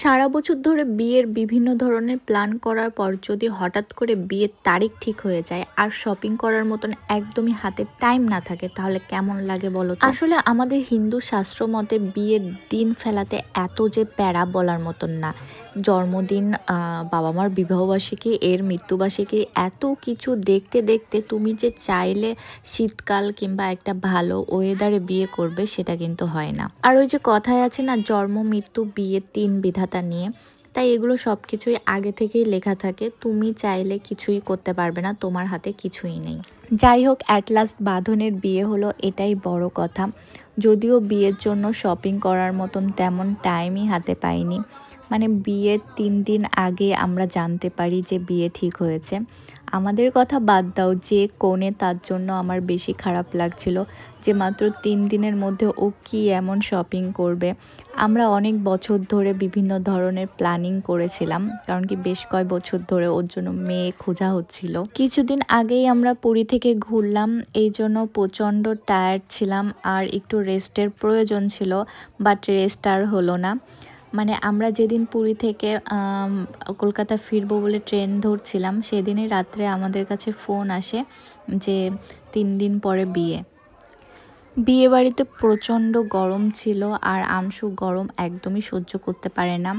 সারা বছর ধরে বিয়ের বিভিন্ন ধরনের প্ল্যান করার পর যদি হঠাৎ করে বিয়ের তারিখ ঠিক হয়ে যায় আর শপিং করার মতন একদমই হাতে টাইম না থাকে, তাহলে কেমন লাগে বলো আসলে আমাদের হিন্দু শাস্ত্র মতে বিয়ের দিন ফেলাতে এত যে প্যারা বলার মতন না। জন্মদিন বাবা মার বিবাহবার্ষিকী, এর মৃত্যুবার্ষিকী, এত কিছু দেখতে দেখতে তুমি যে চাইলে শীতকাল কিংবা একটা ভালো ওয়েদারে বিয়ে করবে সেটা কিন্তু হয় না। আর ওই যে কথায় আছে না, জন্ম, মৃত্যু বিয়ে তিন বিধাতা নিয়ে। তাই এগুলো সব কিছুই আগে থেকেই লেখা থাকে। তুমি চাইলে কিছুই করতে পারবে না, তোমার হাতে কিছুই নেই। যাই হোক অ্যাট লাস্ট বাঁধনের বিয়ে হলো, এটাই বড় কথা। যদিও বিয়ের জন্য শপিং করার মতন তেমন টাইমই হাতে পাইনি। মানে বিয়ের তিন দিন আগে আমরা জানতে পারি যে বিয়ে ঠিক হয়েছে। আমাদের কথা বাদ দাও যে কোণে তার জন্য আমার বেশি খারাপ লাগছিল, যে মাত্র তিন দিনের মধ্যে ও কি এমন শপিং করবে। আমরা অনেক বছর ধরে বিভিন্ন ধরনের প্ল্যানিং করেছিলাম, কারণ কি বেশ কয়েক বছর ধরে ওর জন্য মেয়ে খোঁজা হচ্ছিল। কিছুদিন আগেই আমরা পুরী থেকে ঘুরলাম, এই জন্য প্রচণ্ড টায়ার্ড ছিলাম আর একটু রেস্টের প্রয়োজন ছিল বাট রেস্ট আর হলো না। মানে আমরা যেদিন পুরী থেকে কলকাতা ফিরবো বলে ট্রেন ধরছিলাম, সেদিনই রাত্রে আমাদের কাছে ফোন আসে যে তিন দিন পরে বিয়ে। বিয়ে বাড়িতে প্রচণ্ড গরম ছিল আর আংশু গরম একদমই সহ্য করতে পারে না।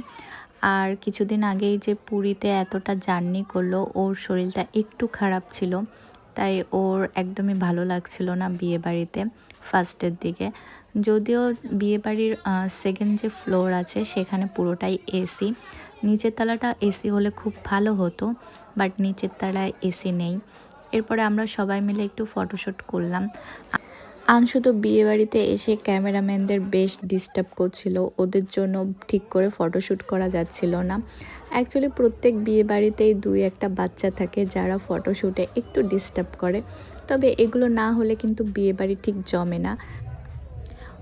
আর কিছুদিন আগেই যে পুরীতে এতটা জার্নি করল, ওর শরীরটা একটু খারাপ ছিল, তাই ওর একদমই ভালো লাগছিল না বিয়ে বাড়িতে ফার্স্টের দিকে। যদিও বিয়ে বাড়ির সেকেন্ড যে ফ্লোর আছে সেখানে পুরোটাই এসি নিচের তলাটা এসি হলে খুব ভালো হতো বাট নিচের তলায় এসি নেই। এরপরে আমরা সবাই মিলে একটু ফটোশ্যুট করলাম। আংশু তো বিয়ে বাড়িতে এসে ক্যামেরাম্যানদের বেশ ডিস্টার্ব করছিল, ওদের জন্য ঠিক করে ফটোশ্যুট করা যাচ্ছিল না। অ্যাকচুয়ালি প্রত্যেক বিয়েবাড়িতেই দুই একটা বাচ্চা থাকে যারা ফটোশ্যুটে একটু ডিস্টার্ব করে। তবে এগুলো না হলে কিন্তু বিয়েবাড়ি ঠিক জমে না।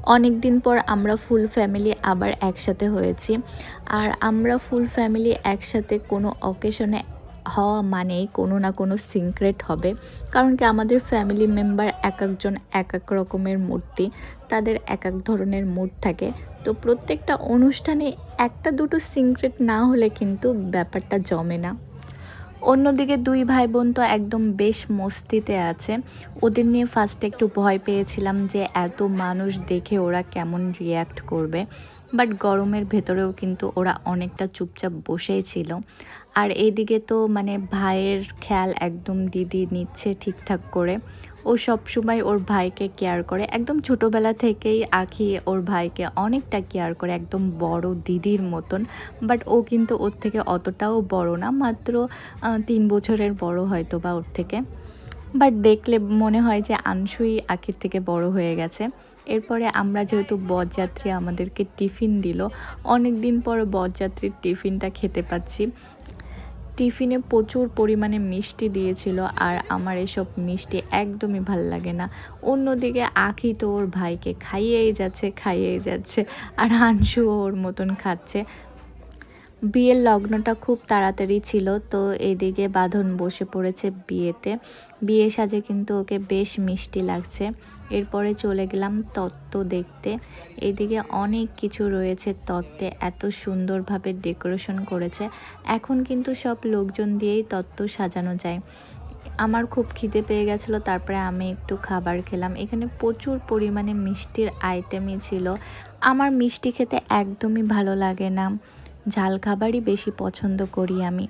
অনেক দিন পর আমরা ফুল ফ্যামিলি আবার একসাথে হয়েছি। আর আমরা ফুল ফ্যামিলি একসাথে কোনো অকেশনে হওয়া মানেই কোনো না কোনো সিক্রেট হবে। কারণ কি আমাদের ফ্যামিলি মেম্বার এক একজন এক এক রকমের মূর্তি, তাদের এক এক ধরনের মুড থাকে। তো প্রত্যেকটা অনুষ্ঠানে একটা দুটো সিক্রেট না হলে কিন্তু ব্যাপারটা জমে না। অন্যদিকে দুই ভাই বোন তো একদম বেশ মস্তিতে আছে। ওদের নিয়ে ফার্স্টে একটু ভয় পেয়েছিলাম যে এত মানুষ দেখে ওরা কেমন রিয়্যাক্ট করবে। বাট গরমের ভেতরেও কিন্তু ওরা অনেকটা চুপচাপ বসেই ছিল। আর এদিকে তো মানে ভাইয়ের খেয়াল একদম দিদি নিচ্ছে ঠিকঠাক করে। ও সব সময় ওর ভাইকে কেয়ার করে। একদম ছোটোবেলা থেকেই আঁকি ওর ভাইকে অনেকটা কেয়ার করে, একদম বড় দিদির মতন। বাট ও কিন্তু ওর থেকে অতটাও বড় না, মাত্র তিন বছরের বড় হয়তো বা ওর থেকে। বাট দেখলে মনে হয় যে আংশুই আখির থেকে বড় হয়ে গেছে। এরপরে আমরা যেহেতু বরযাত্রী আমাদেরকে টিফিন দিল অনেক দিন পর বরযাত্রীর টিফিনটা খেতে পাচ্ছি। টিফিনে প্রচুর পরিমাণে মিষ্টি দিয়েছিল আর আমার এসব মিষ্টি একদমই ভালো লাগে না। অন্যদিকে আখি তো ওর ভাইকে খাইয়েই যাচ্ছে খাইয়েই যাচ্ছে আর হানসু ওর মতন খাচ্ছে। বিয়ের লগ্নটা খুব তাড়াতাড়ি ছিল তো এদিকে বাঁধন বসে পড়েছে বিয়েতে। বিয়ে সাজে কিন্তু ওকে বেশ মিষ্টি লাগছে। এরপরে চলে গেলাম তত্ত্ব দেখতে। এদিকে অনেক কিছু রয়েছে তত্ত্বে, এত সুন্দরভাবে ডেকোরেশন করেছে। এখন কিন্তু সব লোকজন দিয়েই তত্ত্ব সাজানো যায়। আমার খুব খিদে পেয়ে গেছিল, তারপরে আমি একটু খাবার খেলাম। এখানে প্রচুর পরিমাণে মিষ্টির আইটেমই ছিল। আমার মিষ্টি খেতে একদমই ভালো লাগে না। ঝাল খাবারই বেশি পছন্দ করি আমি।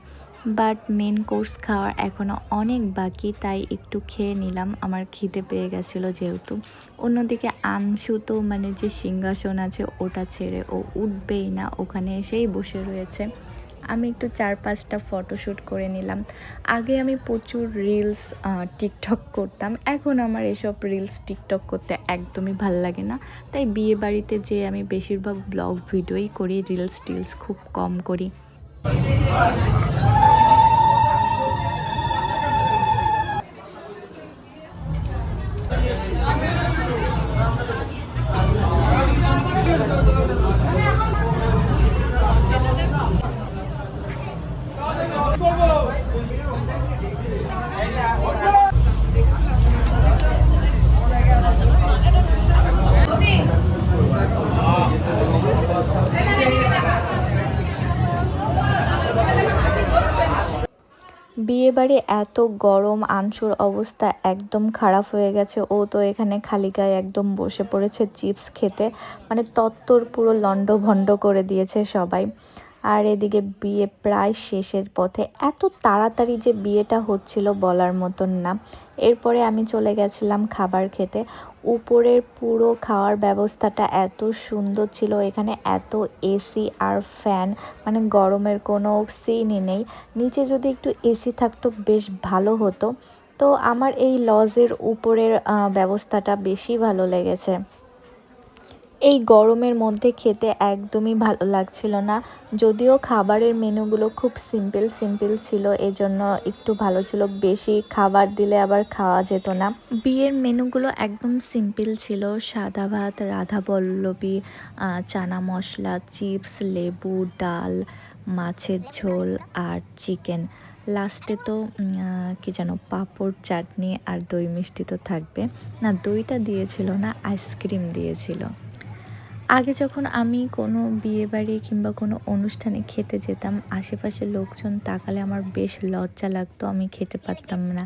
বাট মেন কোর্স খাওয়ার এখনও অনেক বাকি, তাই একটু খেয়ে নিলাম। আমার খিদে পেয়ে গেছিল যেহেতু। অন্যদিকে আমসু তো মানে যে সিংহাসন আছে ওটা ছেড়ে ও উঠবেই না, ওখানে এসেই বসে রয়েছে। আমি একটু চার পাঁচটা ফটোশ্যুট করে নিলাম। আগে আমি প্রচুর রিলস টিকটক করতাম। এখন আমার এসব রিলস, টিকটক করতে একদমই ভালো লাগে না। তাই বিয়ে বাড়িতে যে আমি বেশিরভাগ ব্লগ ভিডিওই করি, রিলস টিলস খুব কম করি। বিয়ে বাড়ি এত গরম, আনসুর অবস্থা একদম খারাপ হয়ে গেছে। ও তো এখানে খালি গায়ে একদম বসে পড়েছে, চিপস খেতে। মানে তত্তর পুরো লন্ড ভন্ড করে দিয়েছে সবাই। আর এদিকে বিয়ে প্রায় শেষের পথে। এত তাড়াতাড়ি যে বিয়েটা হচ্ছিল বলার মতন না। এরপরে আমি চলে গেছিলাম খাবার খেতে। উপরের পুরো খাওয়ার ব্যবস্থাটা এত সুন্দর ছিল। এখানে এত এসি আর ফ্যান মানে গরমের কোনো সিনই নেই। নিচে যদি একটু এসি থাকতো বেশ ভালো হতো। তো আমার এই লজের উপরের ব্যবস্থাটা বেশি ভালো লেগেছে। এই গরমের মধ্যে খেতে একদমই ভালো লাগছিল না। যদিও খাবারের মেনুগুলো খুব সিম্পল সিম্পল ছিল, এজন্য একটু ভালো ছিল। বেশি খাবার দিলে আবার খাওয়া যেত না। বিয়ের মেনুগুলো একদম সিম্পল ছিল। সাদা ভাত, রাধা বল্লবী চানা মশলা, চিপস, লেবু, ডাল, মাছের ঝোল আর চিকেন। লাস্টে তো কি যেন পাঁপড় চাটনি আর দই মিষ্টি তো থাকবে। না, দইটা দিয়েছিল না, আইসক্রিম দিয়েছিল। আগে যখন আমি কোনো বিয়ে বাড়ি কিংবা কোনো অনুষ্ঠানে খেতে যেতাম আশেপাশে লোকজন তাকালে আমার বেশ লজ্জা লাগতো, আমি খেতে পারতাম না।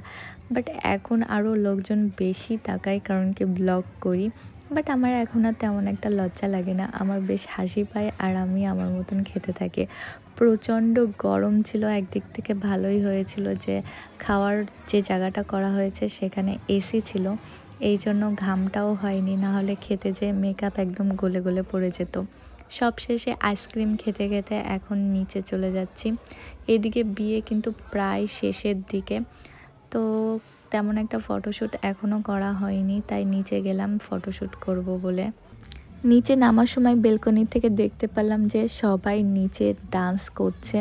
বাট এখন আরও লোকজন বেশি তাকায় কারণ কি ব্লগ করি। বাট আমার এখন আর তেমন একটা লজ্জা লাগে না, আমার বেশ হাসি পায় আর আমি আমার মতন খেতে থাকি। প্রচণ্ড গরম ছিল, একদিক থেকে ভালোই হয়েছিল যে, খাওয়ার যে জায়গাটা করা হয়েছে সেখানে এসি ছিল। এই জন্য ঘামটাও হয়নি না হলে খেতে যে মেকআপ একদম গলে গলে পড়ে যেত। সব শেষে আইসক্রিম খেতে খেতে এখন নিচে চলে যাচ্ছি। এদিকে বিয়ে কিন্তু প্রায় শেষের দিকে। তো তেমন একটা ফটোশ্যুট এখনও করা হয়নি, তাই নিচে গেলাম ফটোশ্যুট করব বলে। নিচে নামার সময় বেলকনি থেকে দেখতে পেলাম যে সবাই নিচে ডান্স করছে।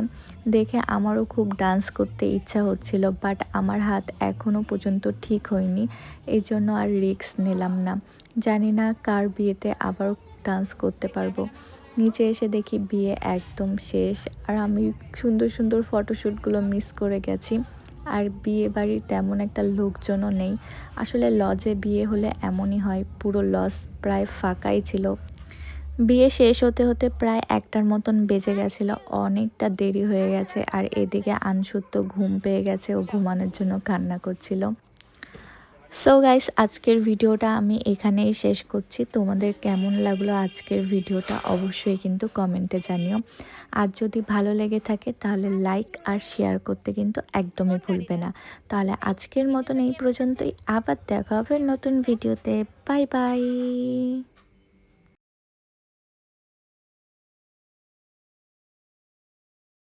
দেখে আমারও খুব ডান্স করতে ইচ্ছা হচ্ছিল বাট আমার হাত এখনও পর্যন্ত ঠিক হয়নি। এই জন্য আর রিক্স নিলাম না। জানি না কার বিয়েতে আবার ডান্স করতে পারব। নিচে এসে দেখি বিয়ে একদম শেষ, আর আমি সুন্দর সুন্দর ফটোশ্যুটগুলো মিস করে গেছি। আর বিয়ে বাড়ির তেমন একটা লোকজনও নেই। আসলে লজে বিয়ে হলে এমনই হয়, পুরো লজ প্রায় ফাঁকাই ছিল। বিয়ে শেষ হতে হতে প্রায় একটার মতন বেজে গেছিল, অনেকটা দেরি হয়ে গেছে আর এদিকে আনসুর ঘুম পেয়ে গেছে ও ঘুমানোর জন্য কান্না করছিল। সো গাইস আজকের ভিডিওটা আমি এখানেই শেষ করছি। তোমাদের কেমন লাগল আজকের ভিডিওটা অবশ্যই কিন্তু কমেন্টে জানিও। আর যদি ভালো লেগে থাকে তাহলে লাইক আর শেয়ার করতে কিন্তু একদমই ভুলবে না। তাহলে আজকের মতন এই পর্যন্তই। আবার দেখা হবে নতুন ভিডিওতে। Bye bye